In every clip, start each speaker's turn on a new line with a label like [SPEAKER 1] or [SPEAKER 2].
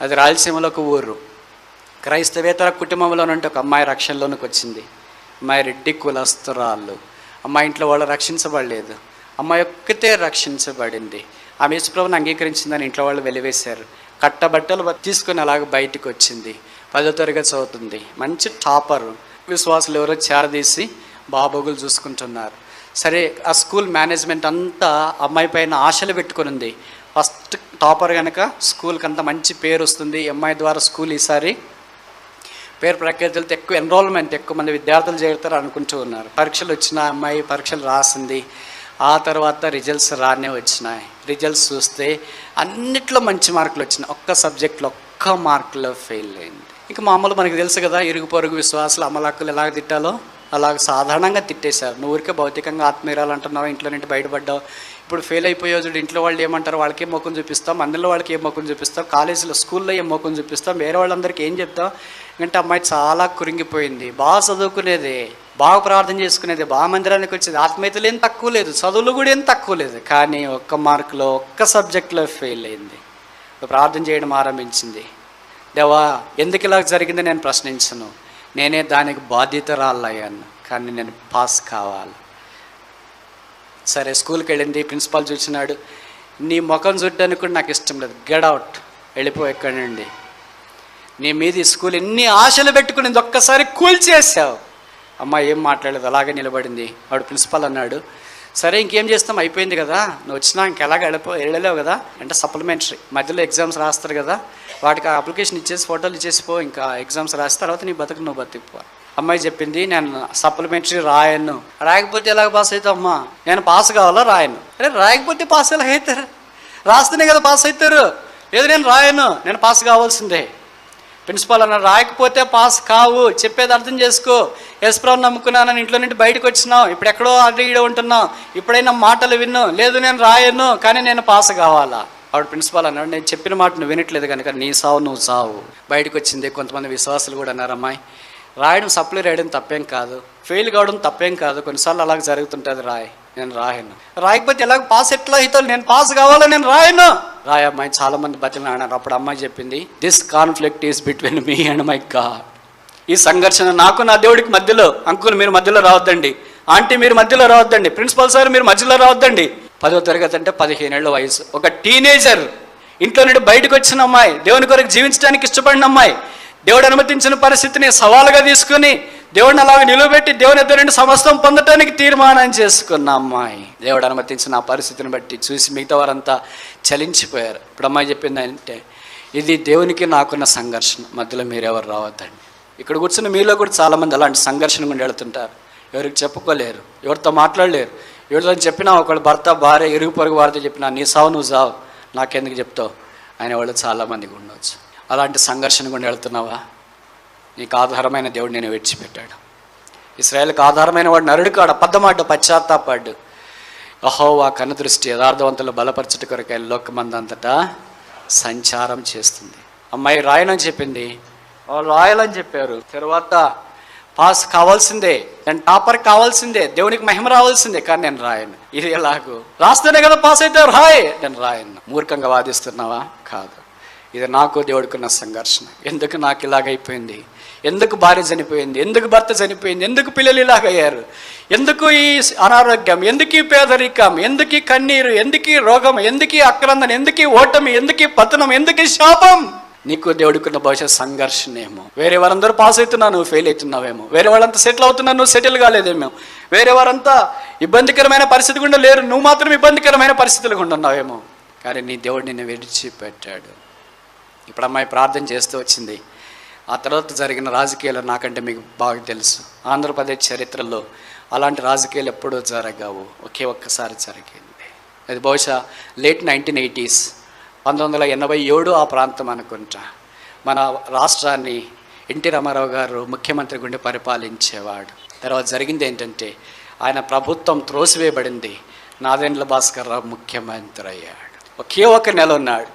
[SPEAKER 1] అది రాయలసీమలో ఒక ఊరు క్రైస్తవేతర కుటుంబంలో నుండి ఒక అమ్మాయి రక్షణలోనికి వచ్చింది. అమ్మాయి రెడ్డి కులస్తురాళ్ళు అమ్మాయి ఇంట్లో వాళ్ళు రక్షించబడలేదు. అమ్మాయి ఒక్కతే రక్షించబడింది. ఆమె యేసుప్రభుని అంగీకరించిందని ఇంట్లో వాళ్ళు వెలివేశారు. కట్టబట్టలు తీసుకుని అలాగ బయటికి వచ్చింది. పదో తరగతి చదువుతుంది. మంచి టాపర్. విశ్వాసులు ఎవరో చేరదీసి బాబోగులు చూసుకుంటున్నారు. సరే ఆ స్కూల్ మేనేజ్మెంట్ అంతా అమ్మాయి పైన ఆశలు పెట్టుకుని ఉంది. ఫస్ట్ టాపర్ కనుక స్కూల్కి అంత మంచి పేరు వస్తుంది ఎంఐ ద్వారా స్కూల్ ఈసారి పేరు ప్రఖ్యాతులతో ఎక్కువ ఎన్రోల్మెంట్ ఎక్కువ మంది విద్యార్థులు చేరుతారు అనుకుంటూ ఉన్నారు. పరీక్షలు వచ్చిన అమ్మాయి పరీక్షలు రాసింది ఆ తర్వాత రిజల్ట్స్ రానే వచ్చినాయి. రిజల్ట్స్ చూస్తే అన్నిట్లో మంచి మార్కులు వచ్చినాయి. ఒక్క సబ్జెక్ట్లో ఒక్క మార్కులో ఫెయిల్ అయింది. ఇక మామూలు మనకు తెలుసు కదా ఇరుగు పొరుగు విశ్వాసాలు అమలాకులు ఎలాగ తిట్టాలో అలాగ సాధారణంగా తిట్టేశారు. నువ్వు ఊరికే భౌతికంగా ఆత్మీయురాలు అంటున్నావు ఇంట్లో నుండి బయటపడ్డావు ఇప్పుడు ఫెయిల్ అయిపోయే చూడు ఇంట్లో వాళ్ళు ఏమంటారు వాళ్ళకి ఏం మొక్కను చూపిస్తాం అందరిలో వాళ్ళకి ఏం మొక్కను చూపిస్తాం కాలేజీలో స్కూల్లో ఏం మొక్కను చూపిస్తాం వేరే వాళ్ళందరికీ ఏం చెప్తాం? అంటే అమ్మాయి చాలా కురింగిపోయింది బాగా చదువుకునేది బాగా ప్రార్థన చేసుకునేది బాగా మందిరానికి వచ్చేది. ఆత్మీయతలు ఏం తక్కువ లేదు చదువులు కూడా ఏం తక్కువ లేదు కానీ ఒక్క మార్కులో ఒక్క సబ్జెక్ట్లో ఫెయిల్ అయింది. ప్రార్థన చేయడం ఆరంభించింది. దేవా ఎందుకు ఇలా జరిగింది నేను ప్రశ్నించను. నేనే దానికి బాధ్యతరాలయ్యాను కానీ నేను పాస్ కావాలి. సరే స్కూల్కి వెళ్ళింది ప్రిన్సిపాల్ చూసినాడు. నీ ముఖం చూడడానికి కూడా నాకు ఇష్టం లేదు. గెట్ అవుట్ వెళ్ళిపో ఎక్కడి నుండి. నీ మీద ఈ స్కూల్ ఎన్ని ఆశలు పెట్టుకుని ఒక్కసారి కూల్చేసావు అమ్మ ఏం మాట్లాడలేదు. అలాగే నిలబడింది. వాడు ప్రిన్సిపాల్ అన్నాడు. సరే ఇంకేం చేస్తాం? అయిపోయింది కదా. నువ్వు వచ్చినా ఇంకెలాగ వెళ్ళిపో వెళ్ళలేవు కదా. అంటే సప్లిమెంటరీ మధ్యలో ఎగ్జామ్స్ రాస్తారు కదా. వాటికి ఆ అప్లికేషన్ ఇచ్చేసి ఫోటోలు ఇచ్చేసిపో ఇంకా ఎగ్జామ్స్ రాసిన తర్వాత నీ బతుకు నువ్వు బతికిపో. అమ్మాయి చెప్పింది నేను సప్లిమెంటరీ రాయను. రాయకపోతే ఎలాగ పాస్ అవుతావు అమ్మా నేను పాస్ కావాలా? రాయను. అరే రాయకపోతే పాస్ ఎలా అవుతారు? రాస్తేనే కదా పాస్ అవుతారు. లేదు నేను రాయను. నేను పాస్ కావాల్సిందే. ప్రిన్సిపాల్ అన్న రాయకపోతే పాస్ కావు. చెప్పేది అర్థం చేసుకో. యశ్ప్రభు నమ్ముకున్నానని ఇంట్లో నుండి బయటకు వచ్చినావు. ఇప్పుడు ఎక్కడో అడిగిడ ఉంటున్నావు. ఇప్పుడైనా మాటలు విన్ను. లేదు నేను రాయను కానీ నేను పాస్ కావాలా? ఆవిడ ప్రిన్సిపాల్ అన్నాడు నేను చెప్పిన మాట నువ్వు వినట్లేదు కనుక నీ సావు నువ్వు సావు. బయటకు వచ్చింది కొంతమంది విశ్వాసులు కూడా అన్నారు అమ్మాయి రాయడం సప్లై రాయడం తప్పేం కాదు. ఫెయిల్ కావడం తప్పేం కాదు. కొన్నిసార్లు అలాగ జరుగుతుంటుంది రాయ్. నేను రాయను. రాయకపోతే ఎలాగ పాస్ ఎట్లా అవుతాను నేను పాస్ కావాలా? నేను రాయను. రాయ అమ్మాయి చాలా మంది బతిని అన్నారు అప్పుడు అమ్మాయి చెప్పింది this conflict is between me and my god ఈ సంఘర్షణ నాకు నా దేవుడికి మధ్యలో అంకుల్ మీరు మధ్యలో రావద్దండి. ఆంటీ మీరు మధ్యలో రావద్దండి. ప్రిన్సిపల్ సార్ మీరు మధ్యలో రావద్దండి. పదో తరగతి అంటే పదిహేనేళ్ళ వయసు. ఒక టీనేజర్. ఇంట్లో నుండి బయటకు వచ్చిన అమ్మాయి దేవుని కొరకు జీవించడానికి ఇష్టపడిన అమ్మాయి. దేవుడు అనుమతించిన పరిస్థితిని సవాలుగా తీసుకుని దేవుడిని అలాగ నిలువబెట్టి దేవుని ఇద్దరు నుండి సమస్తం పొందటానికి తీర్మానం చేసుకున్న అమ్మాయి దేవుడు అనుమతించిన ఆ పరిస్థితిని బట్టి చూసి మిగతా వారంతా చలించిపోయారు. ఇప్పుడు అమ్మాయి చెప్పింది అంటే ఇది దేవునికి నాకున్న సంఘర్షణ. మధ్యలో మీరెవరు రావద్దండి. ఇక్కడ కూర్చున్న మీలో కూడా చాలామంది అలాంటి సంఘర్షణ గుండి వెళుతుంటారు. ఎవరికి చెప్పుకోలేరు. ఎవరితో మాట్లాడలేరు. ఎవరితో చెప్పినా ఒకళ్ళు భర్త భార్య ఇరుగు పొరుగు వారితో చెప్పినా నీ సావు నువ్వు సావు నాకెందుకు చెప్తావు? ఆయన వాళ్ళు చాలామందికి ఉండవచ్చు అలాంటి సంఘర్షణ గుండా వెళ్తున్నావా? నీకు ఆధారమైన దేవుడు నేను విడిచిపెట్టాడు. ఇస్రాయేల్కి ఆధారమైన వాడు నరుడు కాడ అబద్ధమాడ్డు పశ్చాత్తాపాడు. అహోవా కనుదృష్టి యథార్థవంతులు బలపరచుట కొరకై లోకమందంతటా సంచారం చేస్తుంది. అమ్మాయి రాయనని చెప్పింది. వాళ్ళు రాయాలని చెప్పారు. తర్వాత పాస్ కావాల్సిందే నేను టాపర్ కావాల్సిందే దేవునికి మహిమ రావాల్సిందే కానీ నేను రాయను. ఇది ఎలాగో? రాస్తేనే కదా పాస్ అయితే రాయ్ నేను రాయను. మూర్ఖంగా వాదిస్తున్నావా? కాదు. ఇది నాకు దేవుడికున్న సంఘర్షణ. ఎందుకు నాకు ఇలాగైపోయింది? ఎందుకు భార్య చనిపోయింది? ఎందుకు భర్త చనిపోయింది? ఎందుకు పిల్లలు ఇలాగయ్యారు? ఎందుకు ఈ అనారోగ్యం? ఎందుకు ఈ పేదరికం? ఎందుకు ఈ కన్నీరు? ఎందుకు ఈ రోగం? ఎందుకు ఈ అక్రందన? ఎందుకు ఈ ఓటమి? ఎందుకు ఈ పతనం? ఎందుకు ఈ శాపం? నీకు దేవుడికున్న భవిష్యత్ సంఘర్షణ ఏమో వేరే వారందరూ పాస్ అవుతున్నా నువ్వు ఫెయిల్ అవుతున్నావేమో. వేరే వాళ్ళంతా సెటిల్ అవుతున్నా నువ్వు సెటిల్ కాలేదేమో. వేరే వారంతా ఇబ్బందికరమైన పరిస్థితి గుండా లేరు. నువ్వు మాత్రం ఇబ్బందికరమైన పరిస్థితులు గుండా ఉన్నావేమో కానీ నీ దేవుడు నిన్ను విడిచిపెట్టాడు. ఇప్పుడు అమ్మాయి ప్రార్థన చేస్తూ వచ్చింది. ఆ తర్వాత జరిగిన రాజకీయాలు నాకంటే మీకు బాగా తెలుసు. ఆంధ్రప్రదేశ్ చరిత్రలో అలాంటి రాజకీయాలు ఎప్పుడూ జరగవు. ఒకే ఒక్కసారి జరిగింది. అది బహుశా లేట్ నైన్టీన్ ఎయిటీస్ పంతొమ్మిది వందల ఎనభై ఏడు ఆ ప్రాంతం అనుకుంటా. మన రాష్ట్రాన్ని ఎన్టీ రామారావు గారు ముఖ్యమంత్రి గుండి పరిపాలించేవాడు. తర్వాత జరిగింది ఏంటంటే ఆయన ప్రభుత్వం త్రోసివేయబడింది. నాదెండ్ల భాస్కర్ రావు ముఖ్యమంత్రి అయ్యాడు. ఒకే ఒక నెల ఉన్నాడు.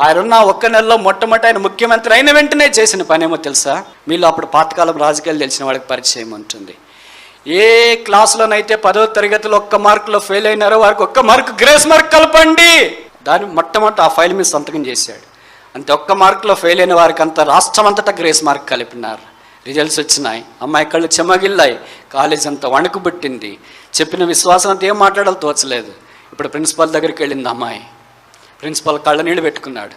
[SPEAKER 1] ఆయన ఒక్క నెలలో మొట్టమొదటి ఆయన ముఖ్యమంత్రి అయిన వెంటనే చేసిన పనేమో తెలుసా? మీలో అప్పుడు పాతకాలం రాజకీయాలు తెలిసిన వాళ్ళకి పరిచయం ఉంటుంది. ఏ క్లాసులోనైతే పదో తరగతిలో ఒక్క మార్కులో ఫెయిల్ అయినారో వారికి ఒక్క మార్క్ గ్రేస్ మార్క్ కలపండి! దాని మొట్టమొదటి ఆ ఫైల్ మీద సంతకం చేశాడు. అంతే ఒక్క మార్కులో ఫెయిల్ అయిన వారికి అంత రాష్ట్రం అంతటా గ్రేస్ మార్క్ కలిపినారు. రిజల్ట్స్ వచ్చినాయి. అమ్మాయి కళ్ళు చెమ్మగిల్లాయి కాలేజ్ అంతా వణుకుబుట్టింది చెప్పిన విశ్వాసం అంతా ఏం మాట్లాడాలి తోచలేదు. ఇప్పుడు ప్రిన్సిపాల్ దగ్గరికి వెళ్ళింది అమ్మాయి. ప్రిన్సిపాల్ కళ్ళ నీళ్ళు పెట్టుకున్నాడు.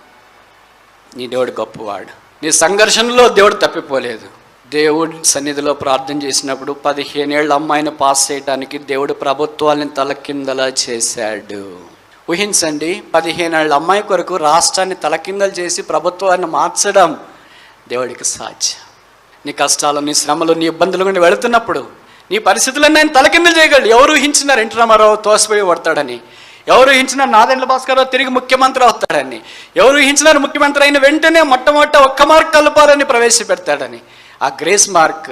[SPEAKER 1] నీ దేవుడు గొప్పవాడు. నీ సంఘర్షణలో దేవుడు తప్పిపోలేదు. దేవుడి సన్నిధిలో ప్రార్థన చేసినప్పుడు పదిహేనేళ్ళ అమ్మాయిని పాస్ చేయడానికి దేవుడు ప్రభుత్వాన్ని తలకిందలా చేశాడు. ఊహించండి పదిహేనేళ్ళ అమ్మాయి కొరకు రాష్ట్రాన్ని తలకిందలు చేసి ప్రభుత్వాన్ని మార్చడం దేవుడికి సాధ్యం. నీ కష్టాలు నీ శ్రమలు నీ ఇబ్బందులు గుండా వెళుతున్నప్పుడు నీ పరిస్థితులన్నీ ఆయన తలకిందలు చేయగలడు. ఎవరు ఊహించినారు ఎన్టీ రామారావు తోసిపోయి పడతాడని ఎవరు ఊహించినారు నాదెండ్ల భాస్కరరావు తిరిగి ముఖ్యమంత్రి అవుతాడని. ఎవరు ఊహించినారు ముఖ్యమంత్రి అయిన వెంటనే మొట్టమొదట ఒక్క మార్క్ కలపాలని ప్రవేశపెడతాడని. ఆ గ్రేస్ మార్క్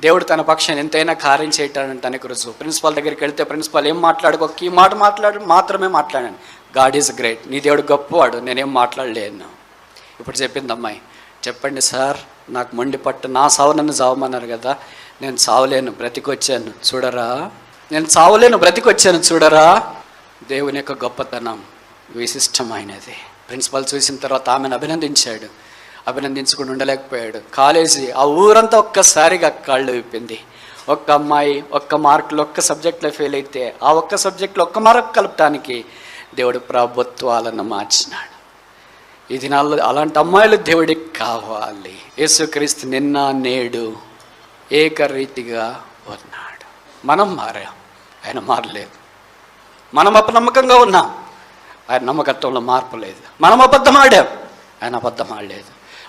[SPEAKER 1] దేవుడు తన పక్షాన్ని ఎంతైనా కార్యం చేయటానికి తనకు రుజువు ప్రిన్సిపాల్ దగ్గరికి వెళ్తే ప్రిన్సిపాల్ ఏం మాట్లాడుకో ఈ మాట మాట్లాడు మాత్రమే మాట్లాడాను. God is great. నీ దేవుడు గొప్పవాడు. నేనేం మాట్లాడలేను. ఇప్పుడు చెప్పింది అమ్మాయి. చెప్పండి సార్ నాకు మొండి పట్టు నా సావు నన్ను చావమన్నారు కదా. నేను చావలేను బ్రతికొచ్చాను. చూడరా? నేను చావలేను బ్రతికొచ్చాను. చూడరా? దేవుని యొక్క గొప్పతనం విశిష్టమైనది. ప్రిన్సిపల్ చూసిన తర్వాత ఆమెను అభినందించాడు. అభినందించుకుని ఉండలేకపోయాడు. కాలేజీ ఆ ఊరంతా ఒక్కసారిగా కాళ్ళు విప్పింది. ఒక్క అమ్మాయి ఒక్క మార్కులు ఒక్క సబ్జెక్ట్లో ఫెయిల్ అయితే ఆ ఒక్క సబ్జెక్ట్లో ఒక్క మార్క్ కలపటానికి దేవుడు ప్రభుత్వాలను మార్చినాడు. ఈ దినాల్లో అలాంటి అమ్మాయిలు దేవుడికి కావాలి. యేసుక్రీస్తు నిన్న నేడు ఏకరీతిగా ఉన్నాడు. మనం మారాం. ఆయన మారలేదు. మనం అపనమ్మకంగా ఉన్నాం. ఆయన నమ్మకత్వంలో మార్పు లేదు. మనం అబద్ధం ఆడాం ఆయన అబద్ధం ఆడలేదు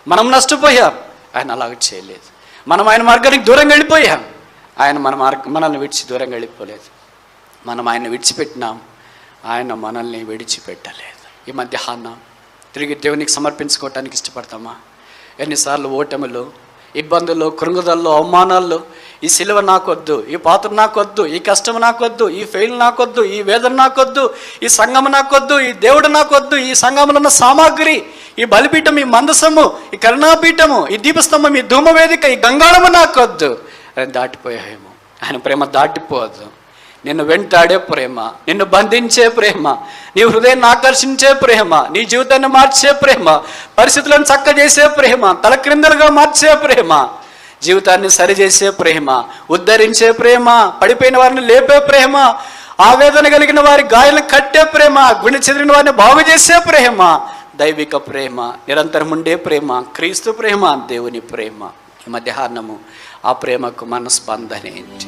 [SPEAKER 1] మనం నష్టపోయాం. ఆయన అలాగ చేయలేదు. మనం ఆయన మార్గానికి దూరంగా వెళ్ళిపోయాం. ఆయన మన మార్గ మనల్ని విడిచి దూరంగా వెళ్ళిపోలేదు. మనం ఆయన విడిచిపెట్టినాం. ఆయన మనల్ని విడిచిపెట్టలేదు. ఈ మధ్యాహ్నం తిరిగి దేవునికి సమర్పించుకోవటానికి ఇష్టపడతామా? ఎన్నిసార్లు ఓటములు ఇబ్బందులు కృంగుదల్లో అవమానాల్లో ఈ సిలువ నాకొద్దు ఈ పాత్ర నాకొద్దు ఈ కష్టం నాకొద్దు ఈ ఫెయిల్ నాకొద్దు ఈ వేదన నాకొద్దు ఈ సంఘం నాకొద్దు ఈ దేవుడు నాకొద్దు ఈ సంఘంలో ఉన్న సామాగ్రి ఈ బలిపీఠం ఈ మందసము ఈ కరుణాపీఠము ఈ దీపస్తంభం ఈ ధూమవేదిక ఈ గంగాళము నాకొద్దు. అని దాటిపోయాయేమో ఆయన ప్రేమ దాటిపోవద్దు నిన్ను వెంటాడే ప్రేమ నిన్ను బంధించే ప్రేమ నీ హృదయాన్ని ఆకర్షించే ప్రేమ నీ జీవితాన్ని మార్చే ప్రేమ పరిస్థితులను చక్కజేసే ప్రేమ తలక్రిందలుగా మార్చే ప్రేమ జీవితాన్ని సరిచేసే ప్రేమ ఉద్ధరించే ప్రేమ పడిపోయిన వారిని లేపే ప్రేమ ఆవేదన కలిగిన వారి గాయాలను కట్టే ప్రేమ గుండె చెదిరిన వారిని బాగు చేసే ప్రేమ దైవిక ప్రేమ నిరంతరం ఉండే ప్రేమ క్రీస్తు ప్రేమ దేవుని ప్రేమ. ఈ మధ్యాహ్నము ఆ ప్రేమకు మన స్పందన ఏంటి